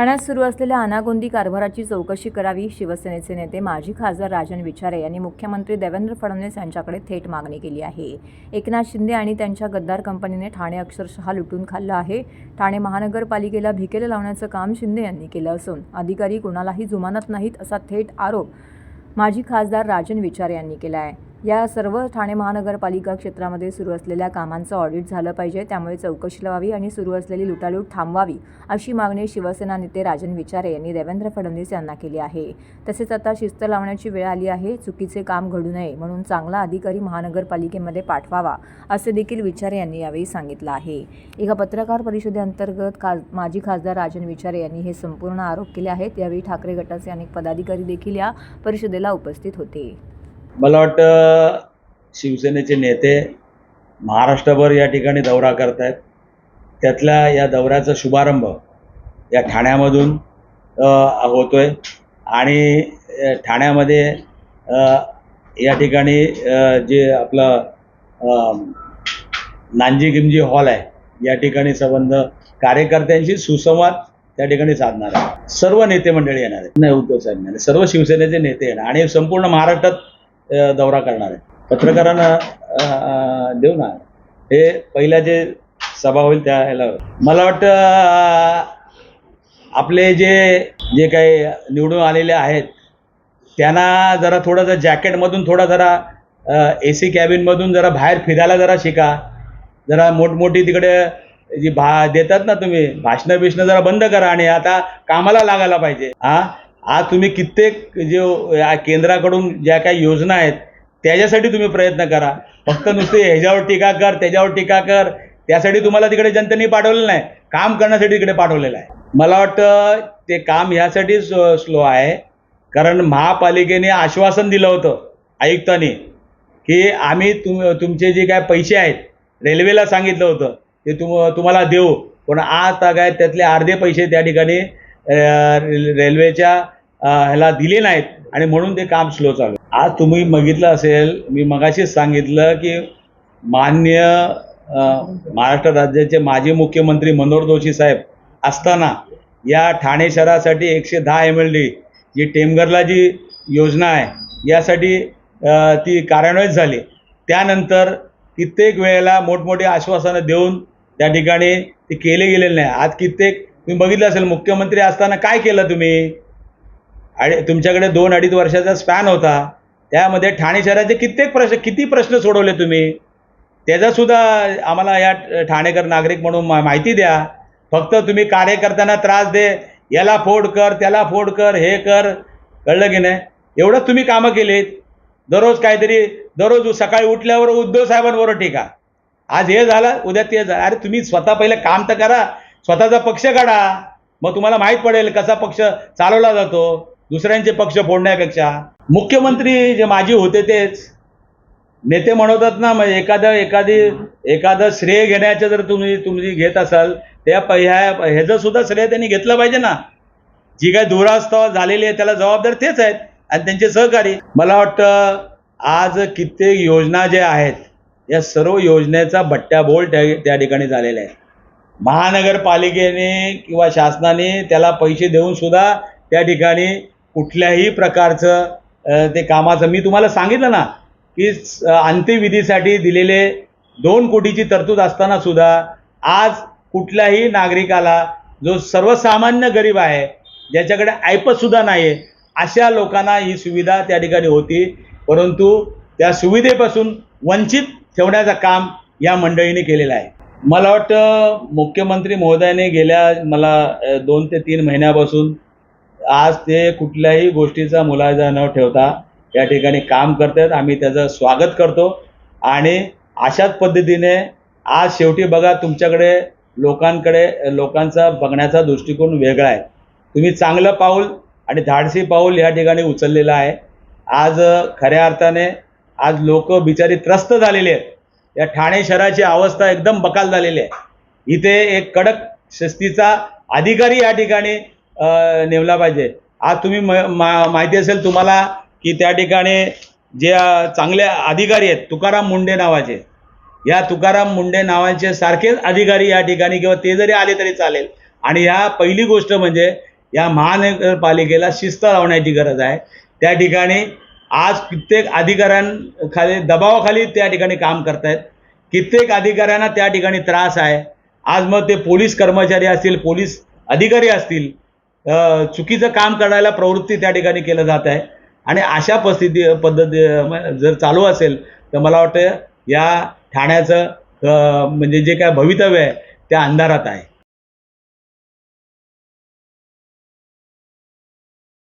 ठाण्यात सुरू असलेल्या अनागोंदी कारभाराची चौकशी करावी शिवसेनेचे नेते माजी खासदार राजन विचारे यांनी मुख्यमंत्री देवेंद्र फडणवीस यांच्याकडे थेट मागणी केली आहे. एकनाथ शिंदे आणि त्यांच्या गद्दार कंपनीने ठाणे अक्षरशः लुटून खाल्लं आहे. ठाणे महानगरपालिकेला भिकेला लावण्याचं काम शिंदे यांनी केलं असून अधिकारी कुणालाही जुमानत नाहीत असा थेट आरोप माजी खासदार राजन विचारे यांनी केला आहे या सर्व ठाणे महानगरपालिका क्षेत्रामध्ये सुरू असलेल्या कामांचं ऑडिट झालं पाहिजे. त्यामुळे चौकशी लावावी आणि सुरू असलेली लुटालूट थांबवावी अशी मागणी शिवसेना नेते राजन विचारे यांनी देवेंद्र फडणवीस यांना केली आहे. तसेच आता शिस्त लावण्याची वेळ आली आहे. चुकीचे काम घडू नये म्हणून चांगला अधिकारी महानगरपालिकेमध्ये पाठवावा असे देखील विचारे यांनी यावेळी सांगितलं आहे. एका पत्रकार परिषदेअंतर्गत खास माजी खासदार राजन विचारे यांनी हे संपूर्ण आरोप केले आहेत. यावेळी ठाकरे गटाचे अनेक पदाधिकारी देखील या परिषदेला उपस्थित होते. मला वाटतं शिवसेनेचे नेते महाराष्ट्रभर या ठिकाणी दौरा करत आहेत त्यातल्या या दौऱ्याचा शुभारंभ या ठाण्यामधून होतो होतोय. आणि ठाण्यामध्ये या ठिकाणी जे आपलं नांजी गिमजी हॉल आहे या ठिकाणी संबंध कार्यकर्त्यांशी सुसंवाद त्या ठिकाणी साधणार आहे. सर्व नेते मंडळी येणार आहेत. नाही उद्धव साहेब नाही सर्व शिवसेनेचे नेते येणार आणि संपूर्ण महाराष्ट्रात दौरा करणार आहे. पत्रकारांना देऊ ना. हे पहिल्या जे सभा होईल त्या ह्याला. मला वाटतं आपले जे जे काही निवडून आलेले आहेत त्यांना जरा थोडंसं जॅकेटमधून थोडा जरा ए सी कॅबिनमधून जरा बाहेर फिरायला जरा शिका. जरा मोठमोठी तिकडे जी भा देतात ना तुम्ही भाषणं बिषणं जरा बंद करा आणि आता कामाला लागायला पाहिजे. हा? आज तुम्ही कित्येक जे या केंद्राकडून ज्या काही योजना आहेत त्याच्यासाठी तुम्ही प्रयत्न करा. फक्त नुसते ह्याच्यावर टीका कर त्याच्यावर टीका कर. त्यासाठी तुम्हाला तिकडे जनतेने पाठवलेलं नाही. काम करण्यासाठी तिकडे पाठवलेलं आहे. मला वाटतं ते काम ह्यासाठी स्लो आहे. कारण महापालिकेने आश्वासन दिलं होतं आयुक्तांनी की आम्ही तुम तुमचे जे काय पैसे आहेत रेल्वेला सांगितलं होतं ते तुम तुम्हाला देऊ. पण आता काय त्यातले अर्धे पैसे त्या ठिकाणी रेल्वेच्या ह्याला दिले नाहीत आणि म्हणून ते काम स्लो चालू. आज तुम्ही बघितलं असेल मी मगाशीच सांगितलं की मान्य महाराष्ट्र राज्याचे माजी मुख्यमंत्री मनोहर जोशी साहेब असताना या ठाणे शहरासाठी एकशे दहा एम एल डी जी टेमघरला जी योजना आहे यासाठी ती कार्यान्वित झाली. त्यानंतर कित्येक वेळेला मोठमोठी आश्वासनं देऊन त्या ठिकाणी ते केले गेलेले नाही. आज कित्येक तुम्ही बघितलं असेल मुख्यमंत्री असताना काय केलं तुम्ही? आणि तुमच्याकडे दोन अडीच वर्षाचा स्पॅन होता. त्यामध्ये ठाणे शहराचे कित्येक प्रश्न किती प्रश्न सोडवले तुम्ही? त्याचासुद्धा आम्हाला या ठाणेकर नागरिक म्हणून मा- माहिती द्या. फक्त तुम्ही कार्यकर्त्यांना त्रास दे. याला फोड कर त्याला फोड कर हे कर. कळलं की नाही? एवढंच तुम्ही कामं केलीत. दररोज काहीतरी दररोज सकाळी उठल्यावर उद्धव साहेबांबरोबर टीका. आज हे झालं उद्या ते झालं. अरे तुम्ही स्वतः पहिले काम तर करा. स्वतःचा पक्ष काढा. मग तुम्हाला माहीत पडेल कसा पक्ष चालवला जातो दुसऱ्यांचे पक्ष फोडण्यापेक्षा. मुख्यमंत्री जे माजी होते तेच. नेते म्हणवतात ना मग एखादं एखादी एखादं श्रेय घेण्याचं जर तुम्ही तुम्ही घेत असाल त्या ह्या ह्याचं सुद्धा श्रेय त्यांनी घेतलं पाहिजे ना. जी काय दुरावस्था झालेली आहे त्याला जबाबदार तेच आहेत आणि त्यांचे सहकारी. मला वाटतं आज कित्येक योजना ज्या आहेत या सर्व योजनेचा बट्ट्याबोल त्या त्या ठिकाणी झालेला आहे महानगरपालिकेने किंवा शासनाने त्याला पैसे देऊन सुद्धा त्या ठिकाणी कुठल्याही प्रकारचं ते कामाचं मी तुम्हाला सांगितलं ना की अंत्यविधीसाठी दिलेले दोन कोटीची तरतूद असताना सुद्धा आज कुठल्याही नागरिकाला जो सर्वसामान्य गरीब आहे ज्याच्याकडे ऐपतसुद्धा नाही आहे अशा लोकांना ही सुविधा त्या ठिकाणी होती. परंतु त्या सुविधेपासून वंचित ठेवण्याचं काम या मंडळीने केलेलं आहे. मला वाटतं मुख्यमंत्री महोदयाने गेल्या मला दोन ते तीन महिन्यापासून आज ते कुठल्याही गोष्टीचा मुलाजा न ठेवता या ठिकाणी काम करतात आम्ही त्याचं स्वागत करतो. आणि अशाच पद्धतीने आज शेवटी बघा तुमच्याकडे लोकांकडे लोकांचा बघण्याचा दृष्टिकोन वेगळा आहे. तुम्ही चांगलं पाऊल आणि धाडसी पाऊल या ठिकाणी उचललेलं आहे. आज खऱ्या अर्थाने आज लोक बिचारी त्रस्त झालेले आहेत. या ठाणे शहराची अवस्था एकदम बकाल झालेली आहे. इथे एक कडक शिस्तीचा अधिकारी या ठिकाणी नेमला पाहिजे. आज तुम्ही म- मा- माहिती असेल तुम्हाला की त्या ठिकाणी जे चांगले अधिकारी आहेत तुकाराम मुंडे नावाचे. या तुकाराम मुंडे नावाचे सारखेच अधिकारी या ठिकाणी किंवा ते जरी आले तरी चालेल. आणि ह्या पहिली गोष्ट म्हणजे या महानगरपालिकेला शिस्त लावण्याची गरज आहे. त्या ठिकाणी आज कित्येक अधिकाऱ्यांखाली दबावाखाली त्या ठिकाणी काम करतायत. कित्येक अधिकाऱ्यांना त्या ठिकाणी त्रास आहे. आज मग ते पोलीस कर्मचारी असतील पोलीस अधिकारी असतील चुकीचं काम करायला प्रवृत्ती त्या ठिकाणी केलं जात आहे. आणि अशा परिस्थिती पद्धती जर चालू असेल तर मला वाटतं या ठाण्याचं म्हणजे जे काय भवितव्य आहे त्या अंधारात आहे.